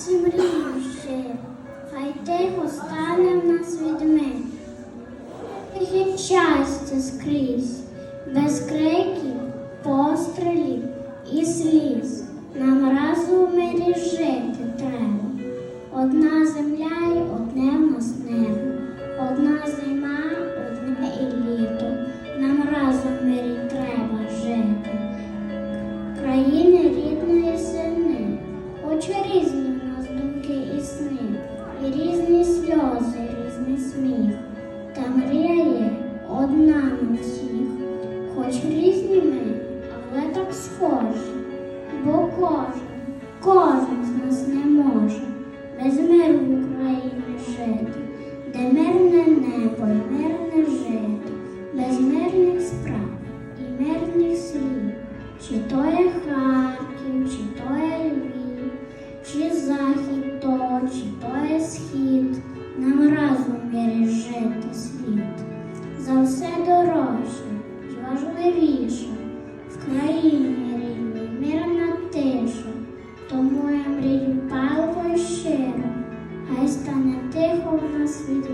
серці ще, хай тихо стане в нас відмить. Тихе щастя скрізь, без криків, пострілів і сліз. Нам разом мирі жити треба. Одна земля й одне в нас небо, одна зима, одне і літо. Нам разом мирі треба сльози, різний сміх. Та мрія одна на всіх, хоч різні ми, але так схожі, бо кожен, кожен з нас не може без миру в Україні жити, де мирне небо і мирне жити, без мирних справ і мирних слів, чи то є Харків, нам разом в світ. За все дорожче і важливіше в країні рідній мирна тиша. Тому я мрію палко щиро, хай стане тихо в нас від